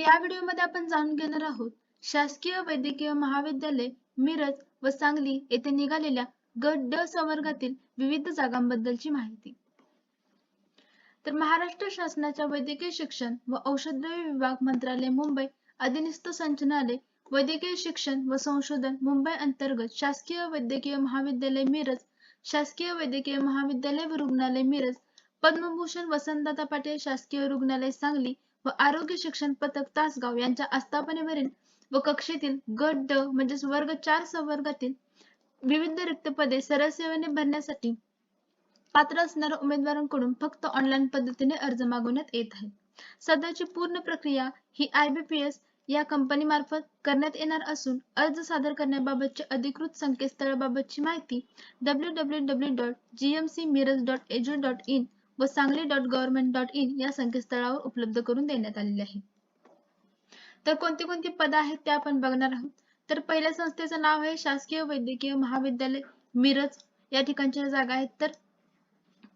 या व्हिडिओमध्ये आपण जाणून घेणार आहोत शासकीय वैद्यकीय महाविद्यालय मिरज व सांगली येथे निघालेल्या गट ड संवर्गातील विविध जागांबद्दलची माहिती. तर महाराष्ट्र शासनाच्या वैद्यकीय शिक्षण व औषधद्रव्य विभाग मंत्रालय मुंबई अधिनिस्थ संचालनालय वैद्यकीय शिक्षण व संशोधन मुंबई अंतर्गत शासकीय वैद्यकीय महाविद्यालय मिरज शासकीय वैद्यकीय महाविद्यालय व रुग्णालय मिरज पद्मभूषण वसंतदादा पाटील शासकीय रुग्णालय सांगली व आरोग्य शिक्षण पथक तासगाव यांच्या आस्थापनेवरील व कक्षेतील गट ड म्हणजेच वर्ग चार संवर्गातील विविध रिक्त पदे सरळ सेवेने भरण्यासाठी पात्र असणाऱ्या उमेदवारांकडून फक्त ऑनलाईन पद्धतीने अर्ज मागवण्यात येत आहे सध्याची पूर्ण प्रक्रिया ही आयबीपीएस या कंपनी मार्फत करण्यात येणार असून अर्ज सादर करण्याबाबतची अधिकृत संकेतस्थळाबाबतची माहिती W W W dot GMC Miraj dot edu dot in व Sangli dot government dot in या संकेतस्थळावर उपलब्ध करून देण्यात आलेले आहे. तर कोणती कोणती पदं आहेत त्या आपण बघणार आहोत. तर पहिल्या संस्थेचं नाव आहे शासकीय वैद्यकीय महाविद्यालय मिरज या ठिकाणच्या जागा आहेत. तर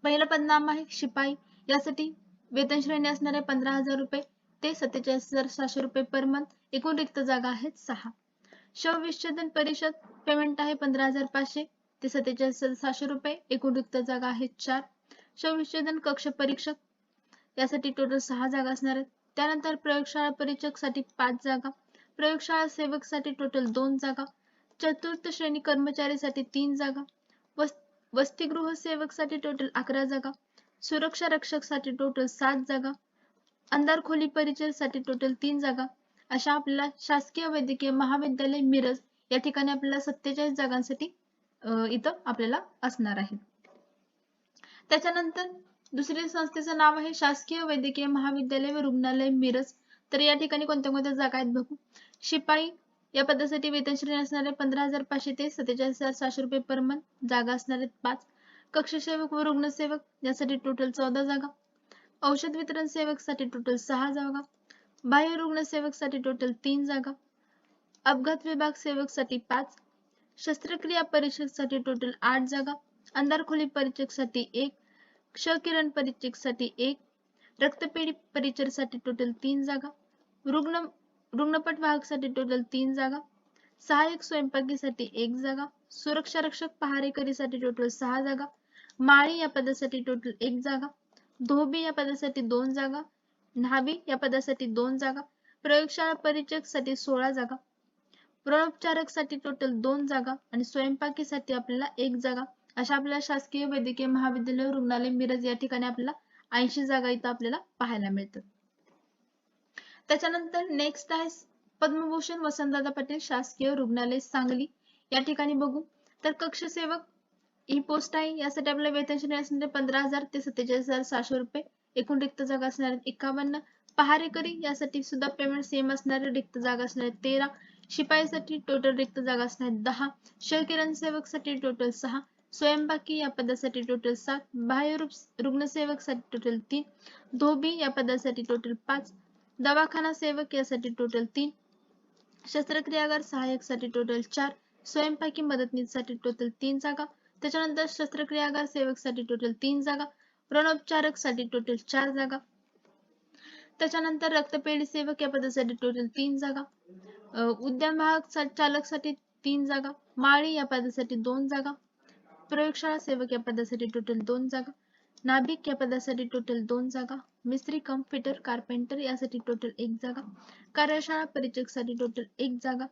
पहिलं पदनाम आहे शिपाई यासाठी वेतन श्रेणी असणारे पंधरा हजार रुपये ते सत्तेचाळीस हजार सहाशे रुपये पर मंथ एकूण रिक्त जागा आहेत सहा. शव विच्छेदन परिषद पेमेंट आहे पंधरा हजार पाचशे ते सत्तेचाळीस हजार सहाशे रुपये एकूण रिक्त जागा आहेत चार. शव कक्ष परीक्षक यासाठी टोटल सहा जागा असणार आहेत. त्यानंतर प्रयोगशाळा परीक्षकसाठी पाच जागा प्रयोगशाळा सेवकसाठी टोटल दोन जागा चतुर्थ श्रेणी कर्मचारीसाठी तीन जागा वसतिगृह सेवकसाठी टोटल अकरा जागा सुरक्षा रक्षकसाठी टोटल सात जागा अंधार खोली परिचयसाठी टोटल तीन जागा. अशा आपल्याला शासकीय वैद्यकीय महाविद्यालय मिरज या ठिकाणी आपल्याला सत्तेचाळीस जागांसाठी इथं आपल्याला असणार आहे. त्याच्यानंतर दुसऱ्या संस्थेचं नाव आहे शासकीय वैद्यकीय महाविद्यालय व रुग्णालय मिरज. तर या ठिकाणी कोणत्या कोणत्या जागा आहेत बघू? शिपाई या पदासाठी वेतन श्रेणी असणारे पंधरा हजार पाचशे ते सत्तेचाळीस हजार सहाशे रुपये पर मंथ जागा असणारे पाच. कक्षसेवक व रुग्णसेवक यासाठी टोटल चौदा जागा. औषध वितरण सेवकसाठी टोटल सहा जागा. बाह्य रुग्णसेवकसाठी टोटल तीन जागा. अपघात विभाग सेवकसाठी पाच. शस्त्रक्रिया परीक्षकसाठी टोटल आठ जागा. अंधारखोली परीक्षकसाठी एक. क्ष किरण एक रक्तपेढी परिचयसाठी टोटल तीन जागा रुग्ण रुग्णपट वाहकसाठी टोटल तीन जागा सहाय्यक स्वयंपाकीसाठी एक जागा सुरक्षा रक्षक पहारेकरीसाठी टोटल सहा जागा माळी या पदासाठी टोटल एक जागा धोबी या पदासाठी दोन जागा न्हावी या पदासाठी दोन जागा प्रयोगशाळा परीक्षकसाठी सोळा जागा प्रणोपचारकसाठी टोटल दोन जागा आणि स्वयंपाकीसाठी आपल्याला एक जागा. अशा आपल्याला शासकीय वैद्यकीय महाविद्यालय रुग्णालय मिरज या ठिकाणी आपल्याला ऐंशी जागा इथं आपल्याला पाहायला मिळतात त्याच्यानंतर नेक्स्ट आहे पद्मभूषण वसंतदादा पाटील शासकीय रुग्णालय सांगली. या ठिकाणी बघू. तर कक्षसेवक ही पोस्ट आहे. यासाठी आपल्याला वेतन श्रेणी असणारे पंधरा हजार ते सत्तेचाळीस हजार सहाशे रुपये एकूण रिक्त जागा असणार एकावन्न. पहारेकरी यासाठी सुद्धा पेमेंट सेम असणारे रिक्त जागा असणार तेरा. शिपाईसाठी टोटल रिक्त जागा असणार दहा. शहकिरण सेवकसाठी टोटल सहा. स्वयंपाकी या पदासाठी टोटल सात बाह्य रुग्णसेवकसाठी टोटल तीन धोबी या पदासाठी टोटल पाच दवाखाना सेवक यासाठी टोटल तीन शस्त्रक्रियागार सहाय्यकसाठी टोटल चार स्वयंपाकी मदतनीसाठी टोटल तीन जागा त्याच्यानंतर शस्त्रक्रियागार सेवकसाठी टोटल तीन जागा प्रणोपचारकसाठी टोटल चार जागा त्याच्यानंतर रक्तपेढी सेवक या पदासाठी टोटल तीन जागा उद्यान वाहक चालकसाठी तीन जागा माळी या पदासाठी दोन जागा प्रयोगशाळा सेवक या पदासाठी टोटल दोन जागा. नाभिक या पदासाठी टोटल दोन जागा. मिस्त्री कम्प्युटर कार्पेंटर यासाठी टोटल एक जागा. कार्यशाळा परीक्षकसाठी टोटल एक जागा.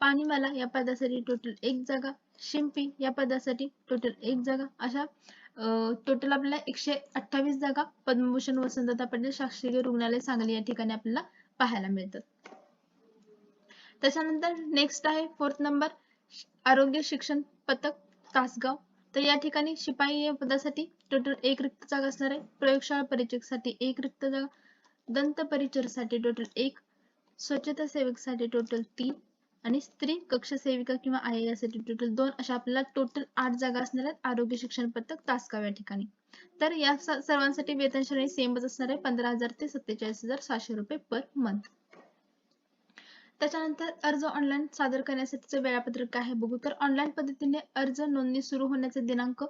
पाणीवाला या पदासाठी टोटल एक जागा. शिंपी या पदासाठी टोटल एक जागा. अशा टोटल आपल्याला एकशे अठ्ठावीस जागा. पद्मभूषण वसंतदा पाटील शासकीय रुग्णालय सांगली या ठिकाणी आपल्याला पाहायला मिळतात. त्याच्यानंतर नेक्स्ट आहे फोर्थ नंबर आरोग्य शिक्षण पथक तासगाव तर या ठिकाणी शिपाई या पदासाठी टोटल एक रिक्त जागा असणार आहे. प्रयोगशाळा परीक्षकसाठी एक रिक्त जागा दंत परिचरसाठी टोटल एक स्वच्छता सेवकसाठी टोटल तीन आणि स्त्री कक्ष सेविका किंवा आय यासाठी टोटल दोन अशा आपल्याला टोटल आठ जागा असणार आहेत. आरोग्य शिक्षण पथक तासगाव या ठिकाणी. तर या सर्वांसाठी वेतन श्रेणी सेमच असणार आहे. पंधरा हजार ते सत्तेचाळीस हजार सहाशे रुपये पर मंथ त्याच्यानंतर अर्ज ऑनलाईन सादर करण्यासाठीचं वेळापत्रक काय आहे बघू. तर ऑनलाईन पद्धतीने अर्ज नोंदणी सुरू होण्याचे दिनांक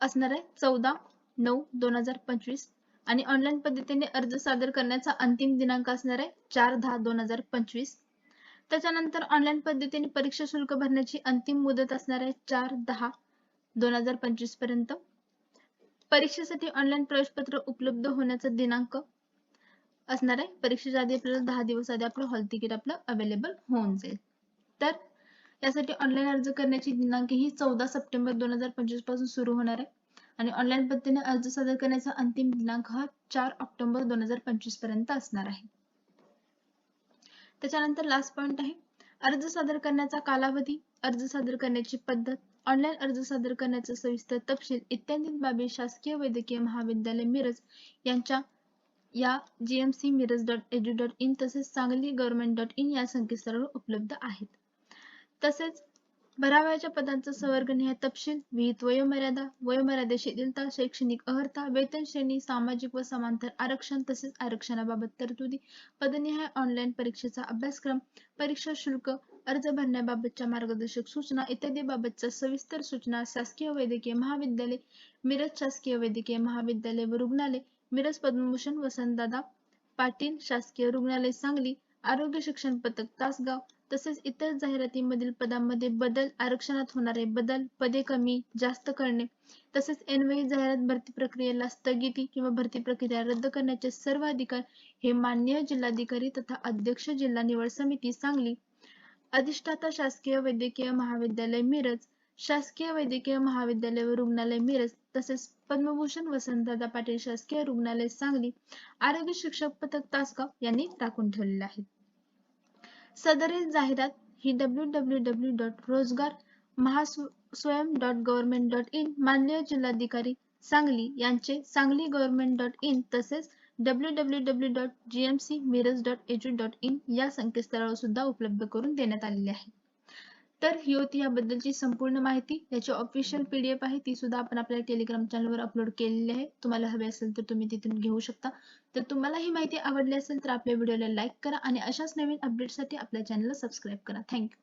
असणार आहे चौदा नऊ दोन हजार पंचवीस. आणि ऑनलाईन पद्धतीने अर्ज सादर करण्याचा अंतिम दिनांक असणार आहे चार दहा दोन हजार पंचवीस. त्याच्यानंतर ऑनलाईन पद्धतीने परीक्षा शुल्क भरण्याची अंतिम मुदत असणार आहे चार दहा दोन हजार पंचवीसपर्यंत. परीक्षेसाठी ऑनलाईन प्रवेशपत्र उपलब्ध होण्याचा दिनांक असणार आहे. परीक्षेच्या आधी आपल्याला दहा दिवस आधी आपलं हॉल तिकीट आपलं अवेलेबल होऊन जाईल. तर यासाठी ऑनलाईन अर्ज करण्याची दिनांक ही चौदा सप्टेंबर दोन हजार पंचवीसपासून सुरू होणार आहे. आणि ऑनलाईन पद्धतीने अर्ज सादर करण्याचा अंतिम दिनांक हा चार ऑक्टोबर दोन हजार पंचवीसपर्यंत असणार आहे. त्याच्यानंतर लास्ट पॉइंट आहे. अर्ज सादर करण्याचा कालावधी अर्ज सादर करण्याची पद्धत ऑनलाईन अर्ज सादर करण्याचा सविस्तर तपशील इत्यादी बाबी शासकीय वैद्यकीय महाविद्यालय मिरज यांच्या या GMC Miraj dot edu dot in तसेच सांगली गव्हर्नमेंट डॉट इन या संकेतस्थळावर उपलब्ध आहेत. तसेच भरावयाच्या पदांचा संवर्गनिहाय तपशील विहित वयोमर्यादा वयोमर्यादा शिथिलता शैक्षणिक अर्हता वेतन श्रेणी सामाजिक व समांतर आरक्षण तसेच आरक्षणाबाबत तरतुदी पदनिहाय ऑनलाईन परीक्षेचा अभ्यासक्रम परीक्षा शुल्क अर्ज भरण्याबाबतच्या मार्गदर्शक सूचना इत्यादी बाबतच्या सविस्तर सूचना शासकीय वैद्यकीय महाविद्यालय मिरज शासकीय वैद्यकीय महाविद्यालय व रुग्णालय मिरज पद्मभूषण वसंतदादा पाटील शासकीय रुग्णालय सांगली आरोग्य शिक्षण पथक तासगाव तसेच इतर जाहिरातीमधील पदांमध्ये बदल आरक्षणात होणारे बदल पदे कमी जास्त करणे तसेच ऐनवेळी जाहिरात भरती प्रक्रियेला स्थगिती किंवा भरती प्रक्रिया रद्द करण्याचे सर्व अधिकार हे मान्य जिल्हाधिकारी तथा अध्यक्ष जिल्हा निवड समिती सांगली. अधिष्ठाता शासकीय वैद्यकीय महाविद्यालय मिरज शासकीय वैद्यकीय महाविद्यालय व रुग्णालय मिरज तसेच पद्मभूषण वसंतदादा पाटील शासकीय रुग्णालय सांगली आरोग्य शिक्षक पथक तासगाव यांनी टाकून ठेवलेले आहेत. सदरील जाहिरात ही W W W dot Rojgar Mahaswayam dot government dot in माननीय जिल्हाधिकारी सांगली यांचे सांगली गव्हर्नमेंट डॉट इन तसेच W W W dot GMC Miraj dot edu dot in या संकेतस्थळावर सुद्धा उपलब्ध करून देण्यात आलेले आहे. तर ही होती याबद्दलची संपूर्ण माहिती. याची ऑफिशियल पीडीएफ आहे ती सुद्धा आपण आपल्या टेलिग्राम चॅनलवर अपलोड केलेली आहे. तुम्हाला हवे असेल तर तुम्ही तिथून घेऊ शकता. तर तुम्हाला ही माहिती आवडली असेल तर आपल्या व्हिडिओला लाईक करा आणि अशाच नवीन अपडेटसाठी आपल्या चॅनलला सबस्क्राईब करा. थँक्यू